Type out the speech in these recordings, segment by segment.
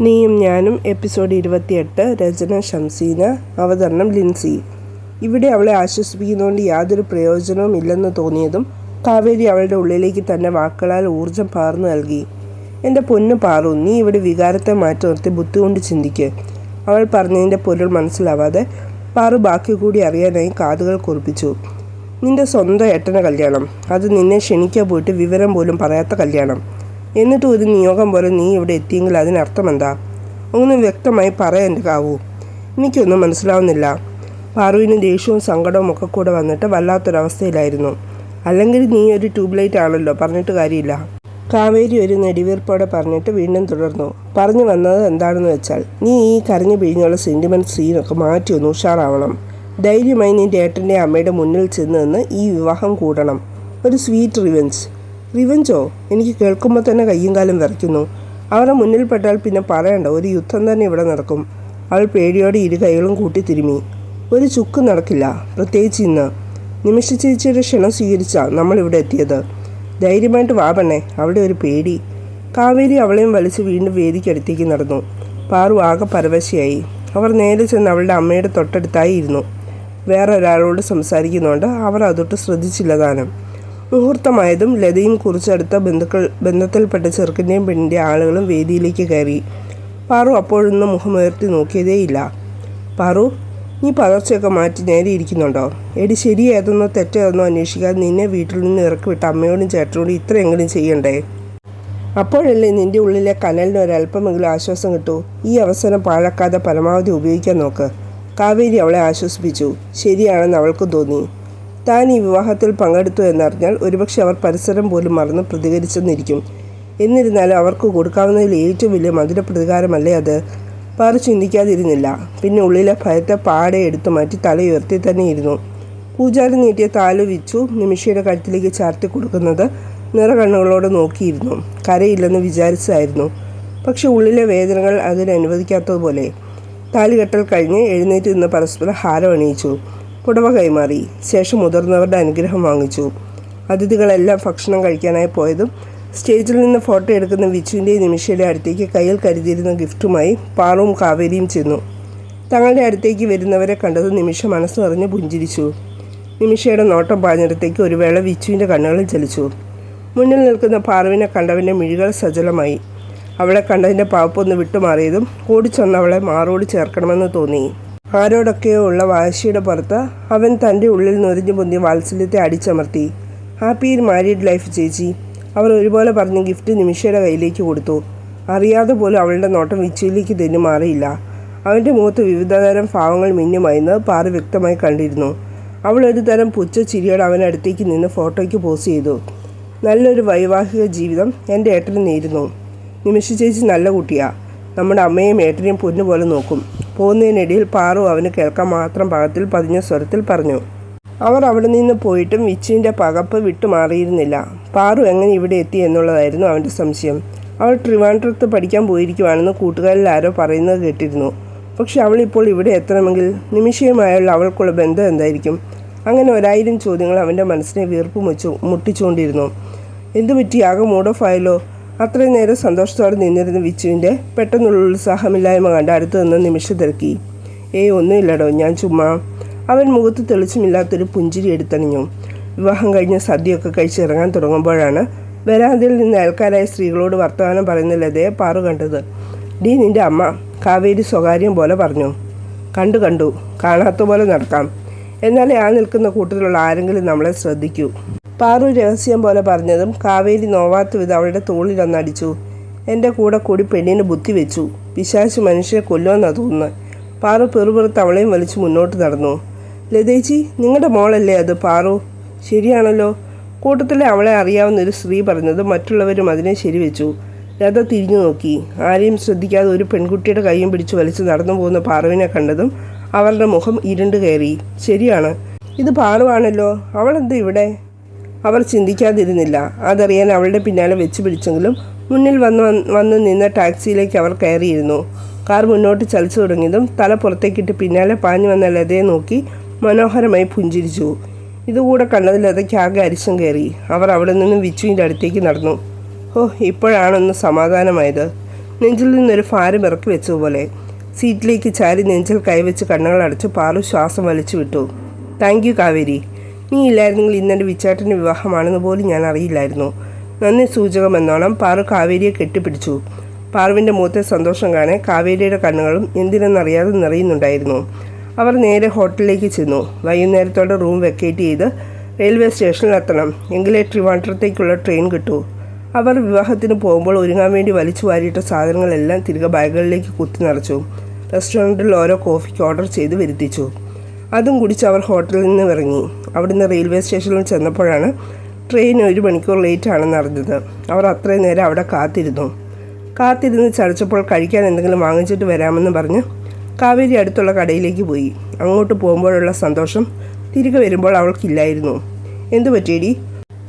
നീയും ഞാനും എപ്പിസോഡ് ഇരുപത്തിയെട്ട് രചന ഷംസീന അവതരണം ലിൻസി. ഇവിടെ അവളെ ആശ്വസിപ്പിക്കുന്നതുകൊണ്ട് യാതൊരു പ്രയോജനവും ഇല്ലെന്ന് തോന്നിയതും കാവേരി അവളുടെ ഉള്ളിലേക്ക് തന്നെ വാക്കുകളാൽ ഊർജം പാർന്നു നൽകി. എന്റെ പൊന്നു പാറു നീ ഇവിടെ വികാരത്തെ മാറ്റി നിർത്തി ബുദ്ധി കൊണ്ട് ചിന്തിക്ക് അവൾ പറഞ്ഞതിന്റെ പൊരുൾ മനസ്സിലാവാതെ പാറു ബാക്കി കൂടി അറിയാനായി കാതുകൾ കുറിപ്പിച്ചു. നിന്റെ സ്വന്തം ഏട്ടന കല്യാണം. അത് നിന്നെ ക്ഷണിക്കാൻ പോയിട്ട് വിവരം പോലും പറയാത്ത കല്യാണം. എന്നിട്ട് ഒരു നിയോഗം പോലെ നീ ഇവിടെ എത്തിയെങ്കിൽ അതിനർത്ഥം എന്താ? ഒന്ന് വ്യക്തമായി എന്റെ കാവൂ. എനിക്കൊന്നും മനസ്സിലാവുന്നില്ല. പാറുവിന് ദേഷ്യവും സങ്കടവും ഒക്കെ കൂടെ വന്നിട്ട് വല്ലാത്തൊരവസ്ഥയിലായിരുന്നു. അല്ലെങ്കിൽ നീ ഒരു ട്യൂബ് ലൈറ്റ് ആണല്ലോ പറഞ്ഞിട്ട് കാര്യമില്ല. കാവേരി ഒരു നെടിവീർപ്പോടെ പറഞ്ഞിട്ട് വീണ്ടും തുടർന്നു. പറഞ്ഞു വന്നത് എന്താണെന്ന് വെച്ചാൽ നീ ഈ കരഞ്ഞു പിഴിഞ്ഞുള്ള സെന്റിമെന്റ് സീനൊക്കെ മാറ്റി ഒന്ന് ഉഷാറാവണം. ധൈര്യമായി നിന്റെ ഏട്ടന്റെ അമ്മയുടെ മുന്നിൽ ചെന്ന് നിന്ന് ഈ വിവാഹം കൂടണം. ഒരു സ്വീറ്റ് റിവെഞ്ച് റിവെഞ്ചോ എനിക്ക് കേൾക്കുമ്പോൾ തന്നെ കയ്യും കാലും വിറയ്ക്കുന്നു അവരുടെ മുന്നിൽപ്പെട്ടാൽ പിന്നെ പറയണ്ട ഒരു യുദ്ധം തന്നെ ഇവിടെ നടക്കും. അവൾ പേടിയോടെ ഇരു കൈകളും കൂട്ടി തിരുമി. ഒരു ചുക്ക് നടക്കില്ല പ്രത്യേകിച്ച് ഇന്ന്. നിമിഷ ചേച്ചിയുടെ ക്ഷണം സ്വീകരിച്ചാണ് നമ്മളിവിടെ എത്തിയത്. ധൈര്യമായിട്ട് വാ പെണ്ണേ അവിടെ ഒരു പേടി. കാവേരി അവളെയും വലിച്ച് വീണ്ടും വേദിക്കടുത്തേക്ക് നടന്നു. പാറു ആകെ പരവശയായി. അവർ നേരെ ചെന്ന് അവളുടെ അമ്മയുടെ തൊട്ടടുത്തായി ഇരുന്നു. വേറെ സംസാരിക്കുന്നുണ്ട് അവർ അതൊട്ട് ശ്രദ്ധിച്ചില്ല താനും. മുഹൂർത്തമായതും ലതയും കുറിച്ചടുത്ത ബന്ധുക്കൾ ബന്ധത്തിൽപ്പെട്ട ചെറുക്കന്റെയും പെണ്ണിന്റെ ആളുകളും വേദിയിലേക്ക് കയറി. പാറു അപ്പോഴൊന്നും മുഖമുയർത്തി നോക്കിയതേയില്ല. പാറു നീ പകർച്ചയൊക്കെ മാറ്റി നേരെ ഇരിക്കുന്നുണ്ടോ? എടി ശരിയേതെന്നോ തെറ്റേതെന്നോ അന്വേഷിക്കാതെ നിന്നെ വീട്ടിൽ നിന്ന് ഇറക്കി വിട്ട അമ്മയോടും ചേട്ടനോടും ഇത്രയെങ്കിലും ചെയ്യണ്ടേ? അപ്പോഴല്ലേ നിന്റെ ഉള്ളിലെ കനലിന് ഒരല്പമെങ്കിലും ആശ്വാസം കിട്ടൂ. ഈ അവസരം പാഴാക്കാതെ പരമാവധി ഉപയോഗിക്കാൻ നോക്ക്. കാവേരി അവളെ ആശ്വസിപ്പിച്ചു. ശരിയാണെന്ന് അവൾക്കും തോന്നി. താൻ ഈ വിവാഹത്തിൽ പങ്കെടുത്തു എന്നറിഞ്ഞാൽ ഒരുപക്ഷെ അവർ പരിസരം പോലും മറന്ന് പ്രതികരിച്ചെന്നിരിക്കും. എന്നിരുന്നാലും അവർക്ക് കൊടുക്കാവുന്നതിൽ ഏറ്റവും വലിയ മധുര പ്രതികാരമല്ലേ അത്? പാറു ചിന്തിക്കാതിരുന്നില്ല. പിന്നെ ഉള്ളിലെ ഭയത്തെ പാടെ എടുത്തു മാറ്റി തലയുയർത്തി തന്നെ ഇരുന്നു പൂജാരി നീട്ടിയ താലു വിച്ചു നിമിഷയുടെ കഴുത്തിലേക്ക് ചാർത്തി കൊടുക്കുന്നത് നിറകണ്ണുകളോടെ നോക്കിയിരുന്നു. കരയില്ലെന്ന് വിചാരിച്ചായിരുന്നു. പക്ഷെ ഉള്ളിലെ വേദനകൾ അതിനനുവദിക്കാത്തതുപോലെ താലികെട്ടൽ കഴിഞ്ഞ് എഴുന്നേറ്റ് നിന്ന് പരസ്പരം ഹാരം അണിയിച്ചു. പുടവ കൈമാറി. ശേഷം മുതിർന്നവരുടെ അനുഗ്രഹം വാങ്ങിച്ചു. അതിഥികളെല്ലാം ഭക്ഷണം കഴിക്കാനായി പോയതും സ്റ്റേജിൽ നിന്ന് ഫോട്ടോ എടുക്കുന്ന വിച്ചുവിന്റെ നിമിഷയുടെ അടുത്തേക്ക് കയ്യിൽ കരുതിയിരുന്ന ഗിഫ്റ്റുമായി പാറും കാവേരിയും ചെന്നു. തങ്ങളുടെ അടുത്തേക്ക് വരുന്നവരെ കണ്ടത് നിമിഷ മനസ്സ് നിറഞ്ഞ് പുഞ്ചിരിച്ചു. നിമിഷയുടെ നോട്ടം പാഞ്ഞിടത്തേക്ക് ഒരു വേള വിച്ചുവിന്റെ കണ്ണുകളിൽ ചലിച്ചു. മുന്നിൽ നിൽക്കുന്ന പാറുവിനെ കണ്ടവന്റെ മിഴികൾ സജലമായി അവളെ കണ്ടതിന്റെ പാപ്പൊന്ന് വിട്ടുമാറിയതും ഓടിച്ചൊന്ന് അവളെ മാറോട് ചേർക്കണമെന്ന് തോന്നി. ആരോടൊക്കെയോ ഉള്ള വാശിയുടെ പുറത്ത് അവൻ തന്റെ ഉള്ളിൽ നൊരിഞ്ഞു പൊന്തിയ വാത്സല്യത്തെ അടിച്ചമർത്തി. ഹാപ്പി മാരീഡ് ലൈഫ് ചേച്ചി അവർ ഒരുപോലെ പറഞ്ഞ് ഗിഫ്റ്റ് നിമിഷയുടെ കയ്യിലേക്ക് കൊടുത്തു. അറിയാതെ പോലും അവളുടെ നോട്ടം വിച്ചയിലേക്ക് തന്നെ മാറിയില്ല. അവന്റെ മുഖത്ത് വിവിധതരം ഭാവങ്ങൾ മിന്നുമായെന്ന് പാറ വ്യക്തമായി കണ്ടിരുന്നു. അവൾ ഒരു തരം പുച്ച ചിരിയോടെ അവനടുത്തേക്ക് നിന്ന് ഫോട്ടോയ്ക്ക് പോസ് ചെയ്തു. നല്ലൊരു വൈവാഹിക ജീവിതം എന്റെ ഏട്ടന് നേരുന്നു. നിമിഷ ചേച്ചി നല്ല കുട്ടിയാ. നമ്മുടെ അമ്മയും ഏട്ടനെയും പൊന്നുപോലെ നോക്കും. പോകുന്നതിനിടയിൽ പാറു അവന് കേൾക്കാൻ മാത്രം പാകത്തിൽ പതിഞ്ഞ സ്വരത്തിൽ പറഞ്ഞു. അവർ അവിടെ നിന്ന് പോയിട്ടും വിച്ചുവിന്റെ പകപ്പ് വിട്ടുമാറിയിരുന്നില്ല പാറു എങ്ങനെ ഇവിടെ എത്തി എന്നുള്ളതായിരുന്നു അവന്റെ സംശയം. അവൾ ട്രിവാൻഡ്രത്ത് പഠിക്കാൻ പോയിരിക്കുവാണെന്ന് കൂട്ടുകാരിൽ ആരോ പറയുന്നത് കേട്ടിരുന്നു. പക്ഷെ അവൾ ഇപ്പോൾ ഇവിടെ എത്തണമെങ്കിൽ നിമിഷയുമായുള്ള അവൾക്കുള്ള ബന്ധം എന്തായിരിക്കും? അങ്ങനെ ഒരായിരം ചോദ്യങ്ങൾ അവന്റെ മനസ്സിനെ വീർപ്പ് മുച്ചു മുട്ടിച്ചുകൊണ്ടിരുന്നു എന്തു ആകെ മൂഡ് ഓഫ് ആയല്ലോ? അത്രയും നേരം സന്തോഷത്തോടെ നിന്നിരുന്ന വിച്ചുവിന്റെ പെട്ടെന്നുള്ള ഉത്സാഹമില്ലായ്മ കണ്ട് അടുത്ത് നിന്ന് നിമിഷം തിരക്കി ഏയ് ഒന്നുമില്ലടോ ഞാൻ ചുമ്മാ. അവൻ മുഖത്ത് തെളിച്ചമില്ലാത്തൊരു പുഞ്ചിരി എടുത്തണിഞ്ഞു. വിവാഹം കഴിഞ്ഞ് സദ്യയൊക്കെ കഴിച്ചിറങ്ങാൻ തുടങ്ങുമ്പോഴാണ് വരാന്തയിൽ നിന്ന് അയൽക്കാരായ സ്ത്രീകളോട് വർത്തമാനം പറയുന്ന ലതയെ പാറു കണ്ടത്. ഡീ നിന്റെ അമ്മ കാവേരി സ്വകാര്യം പോലെ പറഞ്ഞു. കണ്ടു കണ്ടു. കാണാത്ത പോലെ നടക്കാം. എന്നാലേ ആ നിൽക്കുന്ന കൂട്ടത്തിലുള്ള ആരെങ്കിലും നമ്മളെ ശ്രദ്ധിക്കൂ. പാറു രഹസ്യം പോലെ പറഞ്ഞതും കാവേരി നോവാത്ത വിധം അവളുടെ തോളിലൊന്നടിച്ചു എന്റെ കൂടെ കൂടി പെണ്ണിന് ബുദ്ധി വെച്ചു. പിശാശ് മനുഷ്യരെ കൊല്ലുമെന്നാ തോന്നുന്നത്. പാറു പെറുപുറത്ത് അവളെയും വലിച്ചു മുന്നോട്ട് നടന്നു. ലതേച്ചി നിങ്ങളുടെ മോളല്ലേ അത് പാറു? ശരിയാണല്ലോ. കൂട്ടത്തിലെ അവളെ അറിയാവുന്ന ഒരു സ്ത്രീ പറഞ്ഞത് മറ്റുള്ളവരും അതിനെ ശരിവെച്ചു. ലത തിരിഞ്ഞു നോക്കി. ആരെയും ശ്രദ്ധിക്കാതെ ഒരു പെൺകുട്ടിയുടെ കൈയും പിടിച്ച് വലിച്ചു നടന്നു പോകുന്ന പാറുവിനെ കണ്ടതും അവരുടെ മുഖം ഇരുണ്ടു കയറി. ശരിയാണ്. ഇത് പാറുവാണല്ലോ. അവളെന്താ ഇവിടെ? അവർ ചിന്തിക്കാതിരുന്നില്ല. അതറിയാൻ അവളുടെ പിന്നാലെ വെച്ച് പിടിച്ചെങ്കിലും മുന്നിൽ വന്ന് വന്ന് നിന്ന ടാക്സിയിലേക്ക് അവർ കയറിയിരുന്നു. കാർ മുന്നോട്ട് ചലിച്ചു തുടങ്ങിയതും തല പുറത്തേക്കിട്ട് പിന്നാലെ പാഞ്ഞു വന്ന ലതയെ നോക്കി മനോഹരമായി പുഞ്ചിരിച്ചു. ഇതുകൂടെ കണ്ടതിൽ ലതയ്ക്ക് ആകെ അരിശം കയറി. അവർ അവിടെ നിന്നും വിച്ചുവിന്റെ അടുത്തേക്ക് നടന്നു. ഓ ഇപ്പോഴാണൊന്ന് സമാധാനമായത്. നെഞ്ചിൽ നിന്നൊരു ഭാരം ഇറക്കി വെച്ചതുപോലെ. സീറ്റിലേക്ക് ചാരി നെഞ്ചിൽ കൈവച്ച് കണ്ണുകൾ അടച്ച് പാറു ശ്വാസം വലിച്ചു വിട്ടു. Thank you Kaveri. നീ ഇല്ലായിരുന്നെങ്കിൽ ഇന്നെന്റെ വിച്ചാട്ടിന്റെ വിവാഹമാണെന്ന് പോലും ഞാൻ അറിയില്ലായിരുന്നു. നന്ദി സൂചകമെന്നോണം പാറു കാവേരിയെ കെട്ടിപ്പിടിച്ചു. പാറുവിന്റെ മുഖത്തെ സന്തോഷം കാണെ കാവേരിയുടെ കണ്ണുകളും എന്തിനെന്നറിയാതെ നിറയുന്നുണ്ടായിരുന്നു. അവർ നേരെ ഹോട്ടലിലേക്ക് ചെന്നു. വൈകുന്നേരത്തോടെ റൂം വെക്കേറ്റ് ചെയ്ത് റെയിൽവേ സ്റ്റേഷനിൽ എത്തണം. എങ്കിലേ ട്രിവാൻഡ്രത്തേക്കുള്ള ട്രെയിൻ കിട്ടൂ. അവർ വിവാഹത്തിന് പോകുമ്പോൾ ഒരുങ്ങാൻ വേണ്ടി വലിച്ചു വാരിയിട്ട സാധനങ്ങളെല്ലാം തിരികെ ബാഗുകളിലേക്ക് കുത്തി നിറച്ചു. റെസ്റ്റോറന്റിൽ ഓരോ കോഫിക്ക് ഓർഡർ ചെയ്ത് വരുത്തിച്ചു. അതും കുടിച്ച് അവർ ഹോട്ടലിൽ നിന്ന് ഇറങ്ങി അവിടുന്ന് റെയിൽവേ സ്റ്റേഷനിൽ ചെന്നപ്പോഴാണ് ട്രെയിൻ ഒരു മണിക്കൂർ ലേറ്റ് ആണെന്ന് അറിഞ്ഞത്. അവർ അത്രയും നേരം അവിടെ കാത്തിരുന്നു. കാത്തിരുന്ന് ചടച്ചപ്പോൾ കഴിക്കാൻ എന്തെങ്കിലും വാങ്ങിച്ചിട്ട് വരാമെന്ന് പറഞ്ഞ് കാവേരി അടുത്തുള്ള കടയിലേക്ക് പോയി. അങ്ങോട്ട് പോകുമ്പോഴുള്ള സന്തോഷം തിരികെ വരുമ്പോൾ അവൾക്കില്ലായിരുന്നു. എന്തു പറ്റിയടി?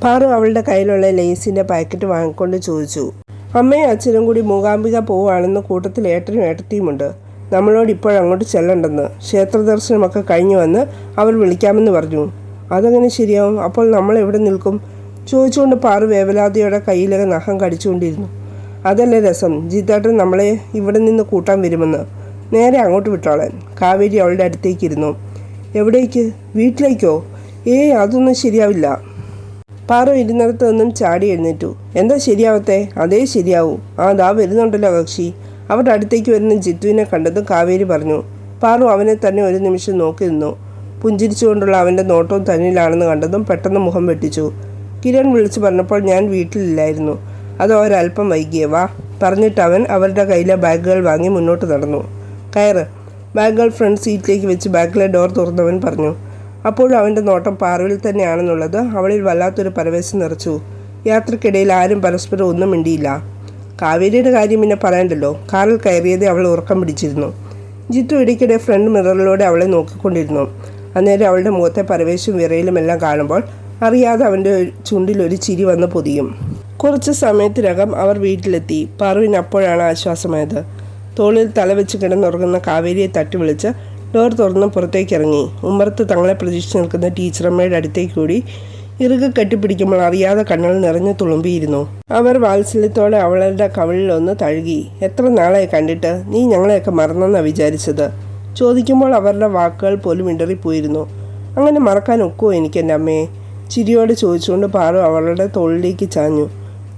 പാറു അവളുടെ കയ്യിലുള്ള ലേസിന്റെ പാക്കറ്റ് വാങ്ങിക്കൊണ്ട് ചോദിച്ചു. അമ്മയും അച്ഛനും കൂടി മൂകാംബിക പോവുകയാണെന്ന് കൂട്ടത്തിൽ ഏട്ടനും ഏട്ടത്തിയുമുണ്ട്. നമ്മളോട് ഇപ്പോഴങ്ങോട്ട് ചെല്ലണ്ടെന്ന് ക്ഷേത്ര ദർശനമൊക്കെ കഴിഞ്ഞു വന്ന് അവർ വിളിക്കാമെന്ന് പറഞ്ഞു. അതങ്ങനെ ശരിയാവും? അപ്പോൾ നമ്മൾ എവിടെ നിൽക്കും? ചോദിച്ചുകൊണ്ട് പാറു വേവലാതിയുടെ കയ്യിലെ നഖം കടിച്ചുകൊണ്ടിരുന്നു. അതല്ലേ രസം? ജിത്തേട്ടൻ നമ്മളെ ഇവിടെ നിന്ന് കൂട്ടാൻ വരുമെന്ന്. നേരെ അങ്ങോട്ട് വിട്ടോളാൻ. കാവേരി അവളുടെ അടുത്തേക്കിരുന്നു എവിടേക്ക്? വീട്ടിലേക്കോ? ഏയ് അതൊന്നും ശരിയാവില്ല. പാറു ഇരുന്നിടത്ത് നിന്നും ചാടി എഴുന്നേറ്റു. എന്താ ശരിയാവത്തെ? അതേ ശരിയാവൂ. ആ ദാ വരുന്നുണ്ടല്ലോ കക്ഷി. അവരുടെ അടുത്തേക്ക് വരുന്ന ജിത്തുവിനെ കണ്ടതും കാവേരി പറഞ്ഞു പാറു അവനെ തന്നെ ഒരു നിമിഷം നോക്കി നിന്നു. പുഞ്ചിരിച്ചുകൊണ്ടുള്ള അവന്റെ നോട്ടവും തന്നിലാണെന്ന് കണ്ടതും പെട്ടെന്ന് മുഖം വെട്ടിച്ചു. കിരൺ വിളിച്ചു പറഞ്ഞപ്പോൾ ഞാൻ വീട്ടിലില്ലായിരുന്നു. അത് ഒരല്പം വൈകിയവാ പറഞ്ഞിട്ട് അവൻ അവരുടെ കയ്യിലെ ബാഗുകൾ വാങ്ങി മുന്നോട്ട് നടന്നു. കയറ്. ബാഗുകൾ ഫ്രണ്ട് സീറ്റിലേക്ക് വെച്ച് ബാഗിലെ ഡോർ തുറന്നവൻ പറഞ്ഞു അപ്പോഴും അവന്റെ നോട്ടം പാറുവിൽ തന്നെയാണെന്നുള്ളത് അവളിൽ വല്ലാത്തൊരു പരവേശം നിറച്ചു. യാത്രക്കിടയിൽ ആരും പരസ്പരം ഒന്നും മിണ്ടിയില്ല. കാവേരിയുടെ കാര്യം പിന്നെ പറയണ്ടല്ലോ. കാറിൽ കയറിയതേ അവൾ ഉറക്കം പിടിച്ചിരുന്നു. ജിത്തു ഇടയ്ക്കിടെ ഫ്രണ്ട് മിററിലൂടെ അവളെ നോക്കിക്കൊണ്ടിരുന്നു. അന്നേരം അവളുടെ മുഖത്തെ പരവേശവും വിറയിലുമെല്ലാം കാണുമ്പോൾ അറിയാതെ അവന്റെ ചുണ്ടിൽ ഒരു ചിരി വന്ന് പൊതിയും. കുറച്ച് സമയത്തിനകം അവർ വീട്ടിലെത്തി. പാർവിന് അപ്പോഴാണ് ആശ്വാസമായത്. തോളിൽ തലവെച്ച് കിടന്നുറങ്ങുന്ന കാവേരിയെ തട്ടി വിളിച്ച് ഡോർ തുറന്ന് പുറത്തേക്കിറങ്ങി. ഉമ്മറത്ത് തങ്ങളെ പ്രതീക്ഷിച്ച് നിൽക്കുന്ന ടീച്ചറമ്മയുടെ അടുത്തേക്ക് കൂടി ഇറുകെ കെട്ടിപ്പിടിക്കുമ്പോൾ അറിയാതെ കണ്ണുകൾ നിറഞ്ഞു തുളുമ്പിയിരുന്നു. അവർ വാത്സല്യത്തോടെ അവളുടെ കവിളിലൊന്ന് തഴുകി. എത്ര നാളായി കണ്ടിട്ട്? നീ ഞങ്ങളെയൊക്കെ മറന്നെന്നാണ് വിചാരിച്ചത്? ചോദിക്കുമ്പോൾ അവരുടെ വാക്കുകൾ പോലും ഇടറിപ്പോയിരുന്നു. അങ്ങനെ മറക്കാൻ ഒക്കുമോ എനിക്ക് എന്റെ അമ്മയെ? ചിരിയോടെ ചോദിച്ചുകൊണ്ട് പാറു അവളുടെ തോളിലേക്ക് ചാഞ്ഞു.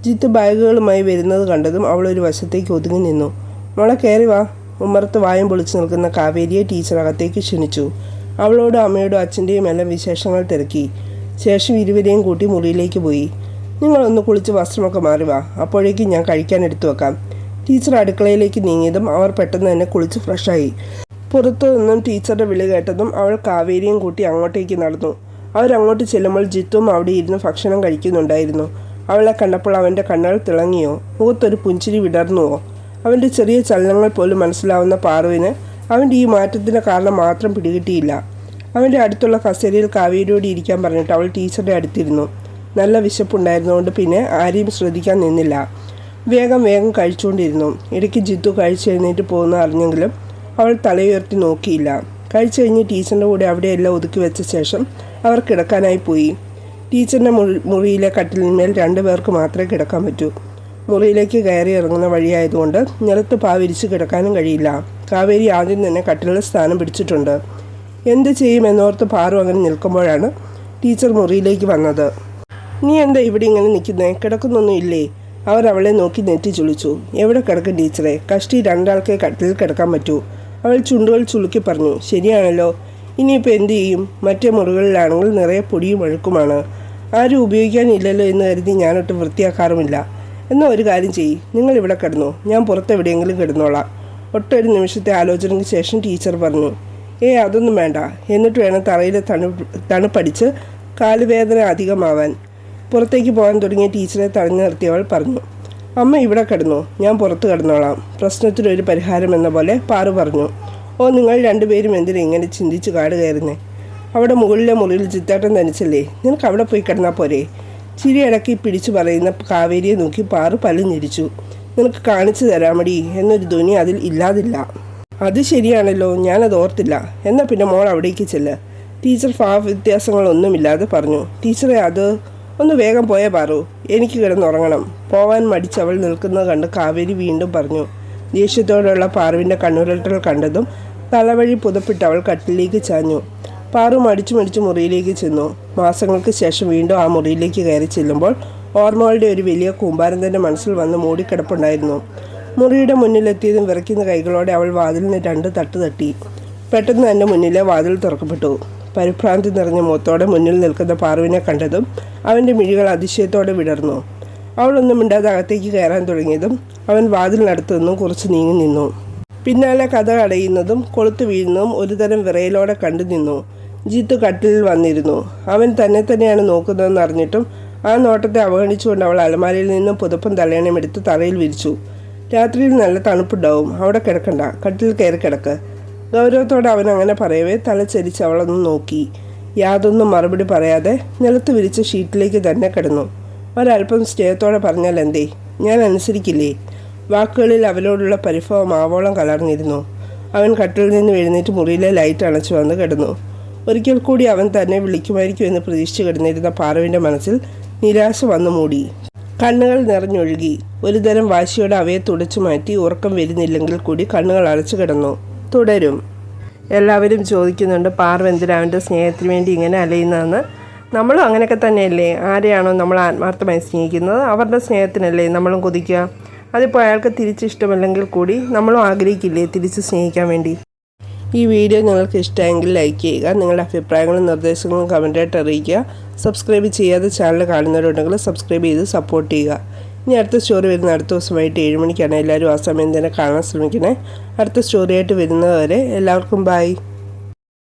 ജിത്ത് ബാഗുകളുമായി വരുന്നത് കണ്ടതും അവൾ ഒരു വശത്തേക്ക് ഒതുങ്ങി നിന്നു. മോളെ കയറി വാ. ഉമ്മറത്ത് വായും പൊളിച്ചു നിൽക്കുന്ന കാവേരിയെ ടീച്ചർ അകത്തേക്ക് ക്ഷണിച്ചു. അവളോടും അമ്മയോടും അച്ഛന്റെയും എല്ലാം വിശേഷങ്ങൾ തിരക്കി. ശേഷം ഇരുവരെയും കൂട്ടി മുറിയിലേക്ക് പോയി. നിങ്ങളൊന്ന് കുളിച്ച് വസ്ത്രമൊക്കെ മാറി വാ. അപ്പോഴേക്കും ഞാൻ കഴിക്കാൻ എടുത്തു വെക്കാം. ടീച്ചർ അടുക്കളയിലേക്ക് നീങ്ങിയതും അവർ പെട്ടെന്ന് തന്നെ കുളിച്ച് ഫ്രഷായി. പുറത്തു നിന്നും ടീച്ചറുടെ വിളി കേട്ടതും അവൾ കാവേരിയും കൂട്ടി അങ്ങോട്ടേക്ക് നടന്നു. അവരങ്ങോട്ട് ചെല്ലുമ്പോൾ ജിത്തും അവിടെ ഇരുന്ന് ഭക്ഷണം കഴിക്കുന്നുണ്ടായിരുന്നു. അവളെ കണ്ടപ്പോൾ അവന്റെ കണ്ണുകൾ തിളങ്ങിയോ? മുഖത്തൊരു പുഞ്ചിരി വിടർന്നുവോ? അവന്റെ ചെറിയ ചലനങ്ങൾ പോലും മനസ്സിലാവുന്ന പാറുവിന് അവന്റെ ഈ മാറ്റത്തിന്റെ കാരണം മാത്രം പിടികിട്ടിയില്ല. അവന്റെ അടുത്തുള്ള കസേരയിൽ കാവേരിയോട് ഇരിക്കാൻ പറഞ്ഞിട്ട് അവൾ ടീച്ചറുടെ അടുത്തിരുന്നു. നല്ല വിശപ്പുണ്ടായിരുന്നുകൊണ്ട് പിന്നെ ആരെയും ശ്രദ്ധിക്കാൻ നിന്നില്ല. വേഗം വേഗം കഴിച്ചുകൊണ്ടിരുന്നു. ഇടയ്ക്ക് ജിത്തു കഴിച്ചെഴുന്നേറ്റ് പോകുന്ന അറിഞ്ഞെങ്കിലും അവൾ തലയുയർത്തി നോക്കിയില്ല. കഴിച്ചു കഴിഞ്ഞ് ടീച്ചറിന്റെ കൂടെ അവിടെയെല്ലാം ഒതുക്കി വെച്ച ശേഷം അവർ കിടക്കാനായി പോയി. ടീച്ചറിന്റെ മുറി മുറിയിലെ കട്ടിലിന്മേൽ രണ്ടു പേർക്ക് മാത്രമേ കിടക്കാൻ പറ്റൂ. മുറിയിലേക്ക് കയറി ഇറങ്ങുന്ന വഴിയായതുകൊണ്ട് നിലത്ത് പാവിരിച്ച് കിടക്കാനും കഴിയില്ല. കാവേരി ആദ്യം തന്നെ കട്ടിലിൽ സ്ഥാനം പിടിച്ചിട്ടുണ്ട്. എന്ത് ചെയ്യുമെന്നോർത്ത് പാറു അങ്ങനെ നിൽക്കുമ്പോഴാണ് ടീച്ചർ മുറിയിലേക്ക് വന്നത്. നീ എന്താ ഇവിടെ ഇങ്ങനെ നിൽക്കുന്നേ? കിടക്കുന്നൊന്നും ഇല്ലേ അവർ അവളെ നോക്കി നെറ്റി ചുളിച്ചു. എവിടെ കിടക്കും ടീച്ചറെ? കഷ്ടി രണ്ടാൾക്കേ കട്ടിലിൽ കിടക്കാൻ പറ്റൂ അവൾ ചുണ്ടുകൾ ചുളുക്കി പറഞ്ഞു. ശരിയാണല്ലോ. ഇനിയിപ്പോൾ എന്ത് ചെയ്യും? മറ്റേ മുറികളിലാണെങ്കിൽ നിറയെ പൊടിയും അഴുക്കുമാണ്. ആരും ഉപയോഗിക്കാനില്ലല്ലോ എന്ന് കരുതി ഞാനൊട്ട് വൃത്തിയാക്കാറുമില്ല. എന്നാൽ ഒരു കാര്യം ചെയ്യ്. നിങ്ങൾ ഇവിടെ കിടന്നു. ഞാൻ പുറത്തെവിടെയെങ്കിലും കിടന്നോളാം ഒട്ടൊരു നിമിഷത്തെ ആലോചനയ്ക്ക് ശേഷം ടീച്ചർ പറഞ്ഞു. ഏ അതൊന്നും വേണ്ട. എന്നിട്ട് വേണം തറയിൽ തണു തണുപ്പടിച്ച് കാലുവേദന അധികമാവാൻ. പുറത്തേക്ക് പോകാൻ തുടങ്ങിയ ടീച്ചറെ തടഞ്ഞു നിർത്തിയവൾ പറഞ്ഞു അമ്മ ഇവിടെ കിടന്നു. ഞാൻ പുറത്ത് കിടന്നോളാം. പ്രശ്നത്തിനൊരു പരിഹാരം എന്ന പോലെ പാറു പറഞ്ഞു ഓ നിങ്ങൾ രണ്ടുപേരും എന്തിനാ ഇങ്ങനെ ചിന്തിച്ച് കാട് കയറുന്നേ? അവിടെ മുകളിലെ മുറിയിൽ ചിത്താട്ടം തനിച്ചല്ലേ? നിനക്ക് അവിടെ പോയി കിടന്നാൽ പോരെ? ചിരി ഇടക്കി പിടിച്ചു പറയുന്ന കാവേരിയെ നോക്കി പാറു പലഞ്ഞിരിച്ചു നിനക്ക് കാണിച്ചു തരാമടി. എന്നൊരു ധ്വനി അതിൽ ഇല്ലാതില്ല. അത് ശരിയാണല്ലോ ഞാനത് ഓർത്തില്ല. എന്നാൽ പിന്നെ മോൾ അവിടേക്ക് ചെല്ല്. ടീച്ചർ ഭാവ വ്യത്യാസങ്ങളൊന്നുമില്ലാതെ പറഞ്ഞു. ടീച്ചറെ അത് ഒന്ന് വേഗം പോയേ പാറു. എനിക്ക് കിടന്നുറങ്ങണം. പോവാൻ മടിച്ചവൾ നിൽക്കുന്നത് കണ്ട് കാവേരി വീണ്ടും പറഞ്ഞു. ദേഷ്യത്തോടുള്ള പാറുവിന്റെ കണ്ണുരുട്ടൽ കണ്ടതും തലവഴി പുതപ്പിട്ട് അവൾ കട്ടിലേക്ക് ചാഞ്ഞു. പാറു മടിച്ചു മടിച്ച് മുറിയിലേക്ക് ചെന്നു. മാസങ്ങൾക്ക് ശേഷം വീണ്ടും ആ മുറിയിലേക്ക് കയറി ചെല്ലുമ്പോൾ ഓർമ്മകളുടെ ഒരു വലിയ കൂമ്പാരം തന്നെ മനസ്സിൽ വന്ന് മൂടിക്കിടപ്പുണ്ടായിരുന്നു. മുറിയുടെ മുന്നിലെത്തിയതും വിറയ്ക്കുന്ന കൈകളോടെ അവൾ വാതിലിന് രണ്ട് തട്ട് തട്ടി. പെട്ടെന്ന് തന്നെ മുന്നിലെ വാതിൽ തുറക്കപ്പെട്ടു. പരിഭ്രാന്തി നിറഞ്ഞ മുഖത്തോടെ മുന്നിൽ നിൽക്കുന്ന പാറുവിനെ കണ്ടതും അവന്റെ മിഴികൾ അതിശയത്തോടെ വിടർന്നു. അവളൊന്നും മിണ്ടാതെ അകത്തേക്ക് കയറാൻ തുടങ്ങിയതും അവൻ വാതിലിനടുത്തു നിന്നും കുറച്ച് നീങ്ങി നിന്നു. പിന്നാലെ കഥ അടയുന്നതും കൊളുത്തു വീഴുന്നതും ഒരുതരം വിറയലോടെ കണ്ടു നിന്നു. ജീത്തു കട്ടിലിൽ വന്നിരുന്നു. അവൻ തന്നെ തന്നെയാണ് നോക്കുന്നതെന്ന് അറിഞ്ഞിട്ടും ആ നോട്ടത്തെ അവഗണിച്ചുകൊണ്ട് അവൾ അലമാരയിൽ നിന്നും പുതപ്പും തലയണമെടുത്ത് തറയിൽ വിരിച്ചു. രാത്രിയിൽ നല്ല തണുപ്പുണ്ടാവും. അവിടെ കിടക്കണ്ട. കട്ടിൽ കയറി കിടക്ക്. ഗൗരവത്തോടെ അവൻ അങ്ങനെ പറയവേ തലച്ചരിച്ച് അവളൊന്ന് നോക്കി. യാതൊന്നും മറുപടി പറയാതെ നിലത്ത് വിരിച്ച ഷീറ്റിലേക്ക് തന്നെ കിടന്നു. ഒരല്പം സ്നേഹത്തോടെ പറഞ്ഞാൽ എന്തേ? ഞാൻ അനുസരിക്കില്ലേ? വാക്കുകളിൽ അവരോടുള്ള പരിഭവം ആവോളം കലർന്നിരുന്നു. അവൻ കട്ടിൽ നിന്ന് എഴുന്നേറ്റ് മുറിയിലെ ലൈറ്റ് അണച്ചു വന്ന് കിടന്നു. ഒരിക്കൽ കൂടി അവൻ തന്നെ വിളിക്കുമായിരിക്കും എന്ന് പ്രതീക്ഷിച്ച് കിടന്നിരുന്ന പാറുവിന്റെ മനസ്സിൽ നിരാശ വന്നു മൂടി. കണ്ണുകൾ നിറഞ്ഞൊഴുകി. ഒരുതരം വാശിയോടെ അവയെ തുടച്ചു മാറ്റി ഉറക്കം വരുന്നില്ലെങ്കിൽ കൂടി കണ്ണുകൾ അടച്ചു കിടന്നു. തുടരും. എല്ലാവരും ചോദിക്കുന്നുണ്ട് പാർവ് എന്തിനാ അവന്റെ സ്നേഹത്തിന് വേണ്ടി ഇങ്ങനെ അലയുന്നതെന്ന്? നമ്മളും അങ്ങനെയൊക്കെ തന്നെയല്ലേ. ആരെയാണോ നമ്മൾ ആത്മാർത്ഥമായി സ്നേഹിക്കുന്നത്? അവരുടെ സ്നേഹത്തിനല്ലേ നമ്മളും കൊതിക്കുക? അതിപ്പോൾ അയാൾക്ക് തിരിച്ചിഷ്ടമല്ലെങ്കിൽ കൂടി നമ്മളും ആഗ്രഹിക്കില്ലേ തിരിച്ച് സ്നേഹിക്കാൻ വേണ്ടി? ഈ വീഡിയോ നിങ്ങൾക്ക് ഇഷ്ടമെങ്കിൽ ലൈക്ക് ചെയ്യുക നിങ്ങളുടെ അഭിപ്രായങ്ങളും നിർദ്ദേശങ്ങളും കമന്റായിട്ട് അറിയിക്കുക. സബ്സ്ക്രൈബ് ചെയ്യാതെ ചാനൽ കാണുന്നവരുണ്ടെങ്കിൽ സബ്സ്ക്രൈബ് ചെയ്ത് സപ്പോർട്ട് ചെയ്യുക. ഇനി അടുത്ത സ്റ്റോറി വരുന്ന അടുത്ത ദിവസം വൈകിട്ട് ഏഴ് മണിക്കാണ്. എല്ലാവരും ആ സമയം തന്നെ കാണാൻ ശ്രമിക്കണേ. അടുത്ത സ്റ്റോറിയായിട്ട് വരുന്നതുവരെ എല്ലാവർക്കും ബൈ